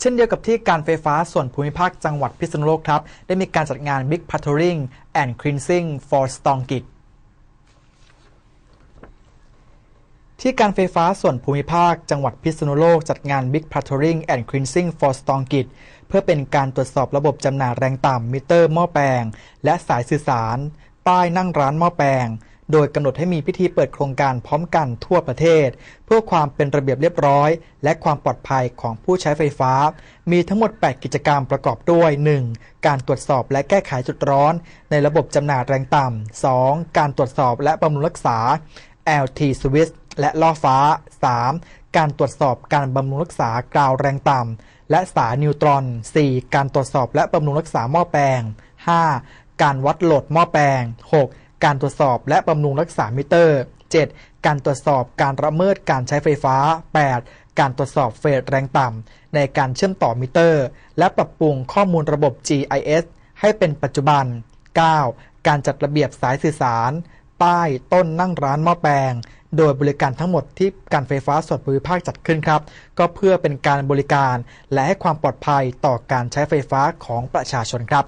เช่นเดียวกับที่การไฟฟ้าส่วนภูมิภาคจังหวัดพิษณุโลกครับ ได้มีการจัดงาน Big Patrolling and Cleansing for s t o n g i t ที่การไฟฟ้าส่วนภูมิภาคจังหวัดพิษณุโลกจัดงาน Big Patrolling and Cleansing for s t o n g i t เพื่อเป็นการตรวจสอบระบบจำหน่ายแรงต่ำมิเตอร์หม้อแปลง และสายสื่อสาร ป้ายนั่งร้านหม้อแปลง โดยกำหนดให้มีพิธีเปิดโครงการพร้อมกันทั่วประเทศ เพื่อความเป็นระเบียบเรียบร้อย และความปลอดภัยของผู้ใช้ไฟฟ้า มีทั้งหมด 8 กิจกรรมประกอบด้วย 1. การตรวจสอบและแก้ไขจุดร้อน ในระบบจำหน่ายแรงต่ำ 2. การตรวจสอบและบำรุงรักษา LT Switch และล่อฟ้า 3. การตรวจสอบการบำรุงรักษากราวแรงต่ำและสายนิวตรอน 4. การตรวจสอบและบำรุงรักษาหม้อแปลง 5. การวัดโหลดหม้อแปลง 6. การตรวจสอบและบำรุงรักษามิเตอร์ 7. การตรวจสอบการละเมิดการใช้ไฟฟ้า 8. การตรวจสอบเฟสแรงต่ำในการเชื่อมต่อมิเตอร์ และปรับปรุงข้อมูลระบบ GIS ให้เป็นปัจจุบัน 9. การจัดระเบียบสายสื่อสาร ป้ายต้นนั่งร้านหม้อแปลง โดยบริการทั้งหมดที่การไฟฟ้าส่วนภูมิภาคจัดขึ้นครับ ก็เพื่อเป็นการบริการและให้ความปลอดภัยต่อการใช้ไฟฟ้าของประชาชนครับ